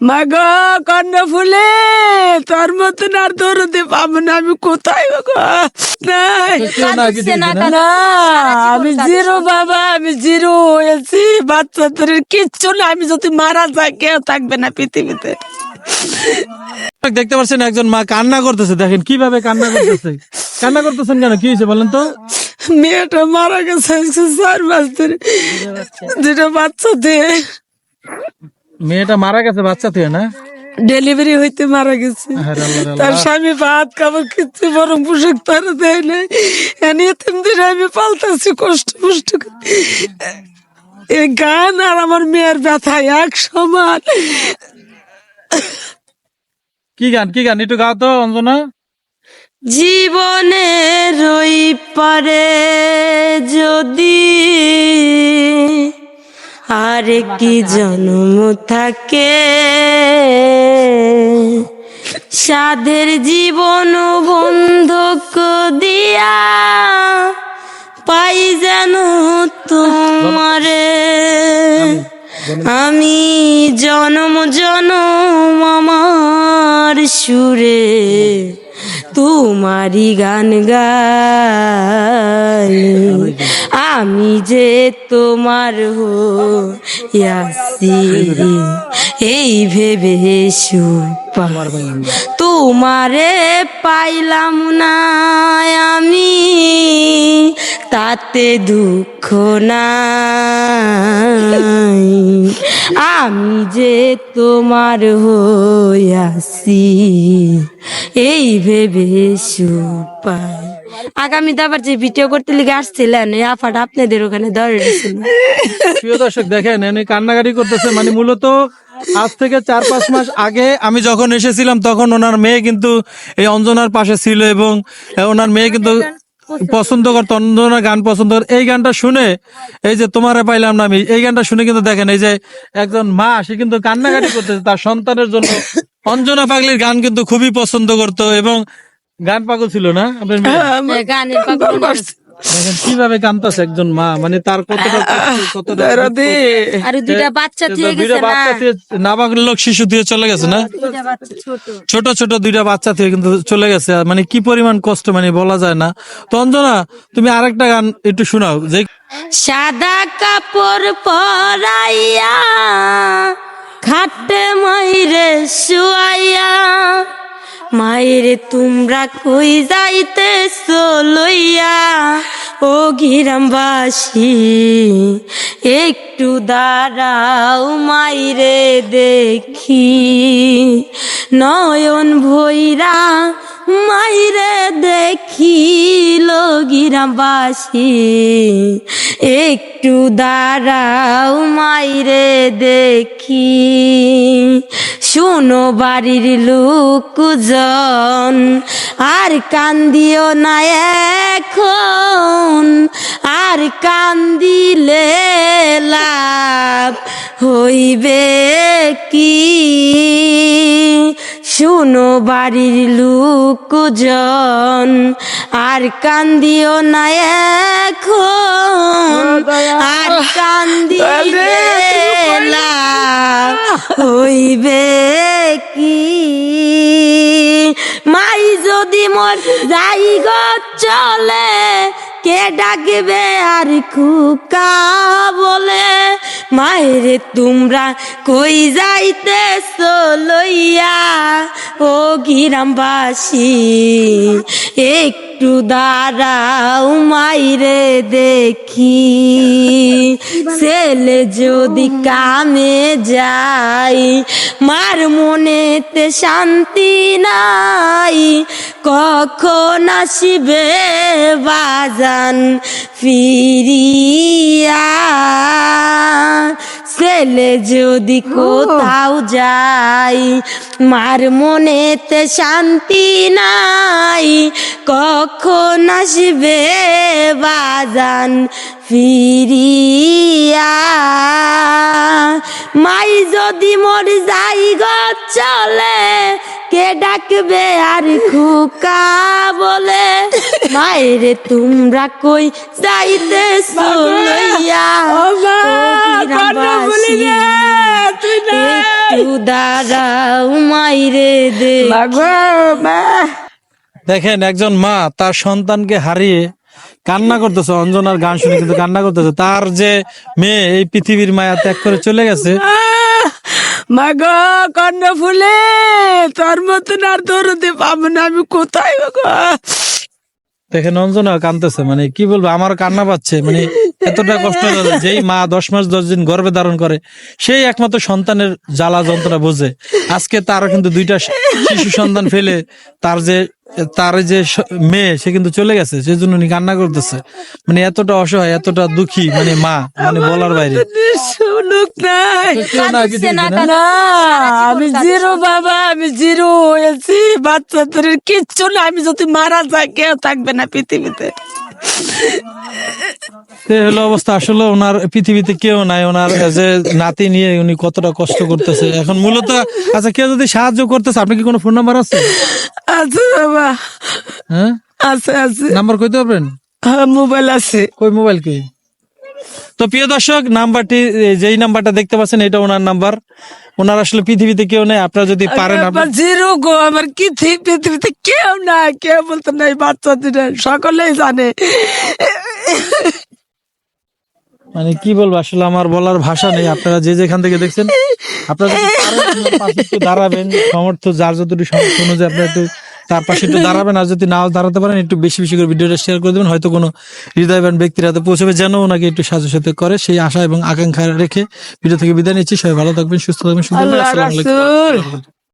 মা গো কন্যা ফুলে তোর মতন আর দৌড়তে পাবো না আমি কোথায় গো নাই না আমি জিরো বাবা আমি জিরো হয়েছি বাচ্চাদের কিচ্ছু না আমি যদি মারা যাই কেউ থাকবে না পৃথিবীতে। দেখতে পাচ্ছেন একজন মা কান্না করতেছে দেখেন কীভাবে কান্না করতেছে। কান্না করতেছেন কেন? কি হয়েছে বলেন তো? মেয়েটা মারা গেছে চার মাস ধরে। দুটো বাচ্চা দিয়ে মেয়েটা মারা গেছে বাচ্চা থেকে না? ডেলিভারি হইতে মারা গেছে। তার স্বামী ভাত খাবার কিচ্ছু বরং পোশাক তারা দেয় নাই। এনে তিন দিন আমি পাল্টাছি কষ্ট কষ্ট। এই গান আর আমার মেয়ের ব্যথা এক সমান। কি গান কি গান? একটু গাও তো অঞ্জনা। জীবনের রই পারে যদি আর কি জন্ম থাকে? সাধের জীবন বন্ধক দিয়া পাই যেন তোমারে। আমি জনম জনম আমার সুরে তোমারি গান গাই। আমি যে তোমার হইয়াছি। এই ভেবে সুপা তোমারে পাইলাম না আমি তাতে দুঃখ নাই। আমি যে তোমার হইয়াছি এই ভেবে সুপাই আগামীতে আবার যে ভিডিও করতে লিগে আসছিলেন, এই আপনাদের ওখানে ধরে প্রিয় দর্শক, দেখেন উনি কান্নাকাটি করতেছে। মানে মূলত আজ থেকে চার পাঁচ মাস আগে আমি যখন এসেছিলাম, তখন ওনার মেয়ে কিন্তু এই অঞ্জনার পাশে ছিল এবং ওনার মেয়ে কিন্তু পছন্দ করতো, অঞ্জনার গান পছন্দ করে এই গানটা শুনে, এই যে তোমারে পাইলাম না আমি, এই গানটা শুনে কিন্তু দেখেন, এই যে একজন মা, সে কিন্তু কান্নাকাটি করতেছে তার সন্তানের জন্য। অঞ্জনা পাগলির গান কিন্তু খুবই পছন্দ করতো এবং গান পাগল ছিল না আপনার মেয়ে? গানের পাগল দেখেন কীভাবে কান্দতেছে একজন মা? মানে তার কতটা কতটা আর দুইটা বাচ্চা থেকে গেছে না নাবালক শিশু দিয়ে চলে গেছে না? ছোট। ছোট দুইটা বাচ্চা থেকে কিন্তু চলে গেছে। আর মানে কি পরিমাণ কষ্ট মানে বলা যায় না। তো অঞ্জনা তুমি আরেকটা গান একটু শোনাও। যে সাদা কাপড় পরাইয়া খাটে মাইরে শুয়াইয়া মায়েরে তোমরা কই যাইতে লইয়া? ও গিরামবাসী একটু দাঁড়াও মায়ের দেখি। নয়ন ভৈরা মাইরে দেখিল গিরামবাসী একটু দাঁড়াও মাইরে দেখি। শুনো বাড়ির লোকজন আর কান্দিও না এখন, আর কান্দিলে লাভ হইবে কি? শুনো বাড়ির লোকজন আর কান্দিও না এখন। আর কান্দি হইবে কি? মাই যদি মোর যাই গো চলে কে ডাকবে আর খুকা বলে? মায়েরে তোমরা কই যাইতে লইয়া? ও গিরামবাসী, একটু দাঁড়াও মাইরে দেখি। ছেলে যদি কামে যাই মার মনেতে শান্তি নাই। কখন আসিবে বাজান ফিরিয়া? ছেলে যদি কোথাও যাই মার মনেতে শান্তি নাই। কখন আসবে বাজান ফিরিয়া? মাই যদি মর যাই গ চলে কে ডাকবে আর খুকা বলে? মায়েরে তোমরা কই যাইতে লইয়া ও গিরামবাসী, একটু দাঁড়াও মাইরে দে। দেখেন একজন মা তার সন্তানকে হারিয়ে কান্না করতেছে অঞ্জনার গান শুনে কিন্তু কান্না করতেছে। তার যে মেয়ে এই পৃথিবীর মায়া ত্যাগ করে চলে গেছে মাগো কন্যা ফুলে, তোর মতন আর দৌড়তে পাবো না, আমি কোথায় গো দেখে নঞ্জনা কান্দতেছে মানে কি বলব আমার কান্না পাচ্ছে মানে এতটা কষ্ট। যেই মা দশ মাস দশ দিন গর্ভে ধারণ করে, সেই একমাত্র সন্তানের জ্বালা যন্ত্রণা বোঝে আজকে তার কিন্তু দুইটা শিশু সন্তান ফেলে, তার যে তার যে মেয়ে সে কিন্তু চলে গেছে সেই জন্য উনি কান্না করতেছে। মানে এতটা অসহায় এতটা দুঃখী মানে মা মানে বলার বাইরে। শুনুক নাই। কেউ নাই না? না আমি জিরো বাবা আমি জিরো হয়েছি বাচ্চাদের কিচ্ছু না আমি যদি মারা যাই কেউ থাকবে না পৃথিবীতে। হলো অবস্থা। আসলে ওনার পৃথিবীতে কেউ নাই ওনার যে নাতি নিয়ে উনি কতটা কষ্ট করতেছে। এখন মূলত আচ্ছা কেউ যদি সাহায্য করতেছে আপনি কি কোনো ফোন নাম্বার আছে? আছে বাবা। হ্যাঁ? আছে আছে। নাম্বার কইতে পারবেন? হ্যাঁ মোবাইল আছে। কই মোবাইল কি তো প্রিয় দর্শক নাম্বারটি যেই নাম্বারটা দেখতে পাচ্ছেন এটা ওনার নাম্বার। ওনার আসলে পৃথিবীতে কেউ নেই আপনারা যদি পারেন আমার জিরো গো আমার কি পৃথিবীতে কেউ নাই কেউ বলতে নাই বাচ্চাদের সকলেই জানে। মানে কি বলব আসলে আমার বলার ভাষা নেই আপনারা যে যেখান থেকে দেখছেন আপনারা দাঁড়াবেন সমর্থ যার যতটুকু সমর্থ অনুযায়ী আপনারা একটু তার পাশে একটু দাঁড়াবেন আর যদি নাও দাঁড়াতে পারেন একটু বেশি বেশি করে ভিডিওটা শেয়ার করে দেবেন। হয়তো কোনো হৃদয়বান ব্যক্তির হাতে পৌঁছবে যেন ওনাকে একটু সাজু সাথে করে। সেই আশা এবং আকাঙ্ক্ষা রেখে ভিডিও থেকে বিদায় নিচ্ছি। সবাই ভালো থাকবেন সুস্থ থাকবেন সুন্দর